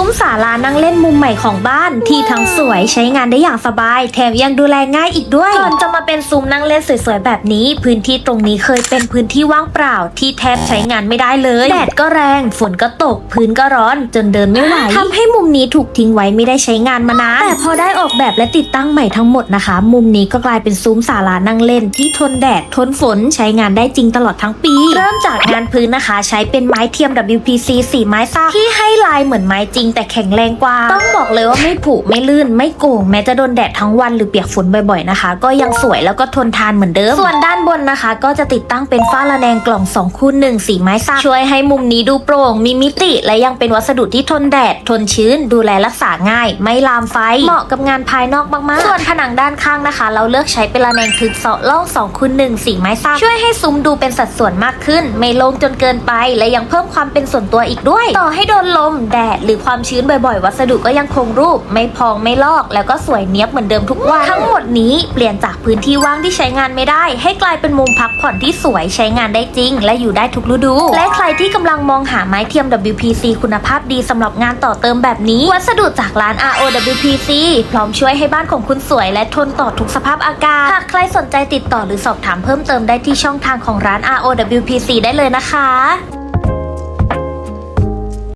ซุ้มศาลานั่งเล่นมุมใหม่ของบ้าน ที่ทั้งสวยใช้งานได้อย่างสบาย แถมยังดูแลง่ายอีกด้วยก่อนจะมาเป็นซุ้มนั่งเล่นสวยๆแบบนี้ พื้นที่ตรงนี้เคยเป็นพื้นที่ว่างเปล่า ที่แทบใช้งานไม่ได้เลยแดดก็แรงฝนก็ตก พื้นก็ร้อน จนเดินไม่ไหวทำให้มุมนี้ถูกทิ้งไว้ไม่ได้ใช้งานมานานแต่พอได้ออกแบบและติดตั้งใหม่ทั้งหมดนะคะ มุมนี้ก็กลายเป็นซุ้มศาลานั่งเล่น ที่ทนแดดทนฝนใช้งานได้จริงตลอดทั้งปี เริ่มจากงานพื้นนะคะ ใช้เป็นไม้เทียม WPC สีไม้ซากที่ให้ลายเหมือนไม้จริงแต่แข็งแรงกว่า ต้องบอกเลยว่าไม่ผุไม่ลื่นไม่โก่งแม้จะโดนแดดทั้งวันหรือเปียกฝนบ่อยๆนะคะ ก็ยังสวยแล้วก็ทนทานเหมือนเดิม ส่วนด้านบนนะคะ ก็จะติดตั้งเป็นฝ้าระแนงกล่อง2คูณ1สีไม้ซากช่วยให้มุมนี้ดูโปร่ง มีมิติ และยังเป็นวัสดุที่ทนแดด ทนชื้น ดูแลรักษาง่าย ไม่ลามไฟ เหมาะกับงานภายนอกมากๆ ส่วนผนังด้านข้างนะคะ เราเลือกใช้เป็นระแนงทึบเสาะล่อง2คูณ1สีไม้ซากช่วยให้ซุ้มดูเป็นสัดส่วนมากขึ้น ไม่โล่งจนเกินไป และยังเพิ่มความเป็นส่วนตัวอีกด้วย ต่อให้โดนลม แดดหรือความชื้นบ่อยๆ วัสดุก็ยังคงรูป ไม่พองไม่ลอก แล้วก็สวยเนี้ยบเหมือนเดิมทุกวันทั้งหมดนี้เปลี่ยนจากพื้นที่ว่างที่ใช้งานไม่ได้ ให้กลายเป็นมุมพักผ่อนที่สวยใช้งานได้จริง และอยู่ได้ทุกฤดู และใครที่กำลังมองหาไม้เทียม WPC คุณภาพดีสำหรับงานต่อเติมแบบนี้ วัสดุจากร้าน ROWPC พร้อมช่วยให้บ้านของคุณสวย และทนต่อทุกสภาพอากาศหากใครสนใจติดต่อหรือสอบถามเพิ่มเติมได้ที่ช่องทางของร้าน ROWPC ได้เลยนะคะ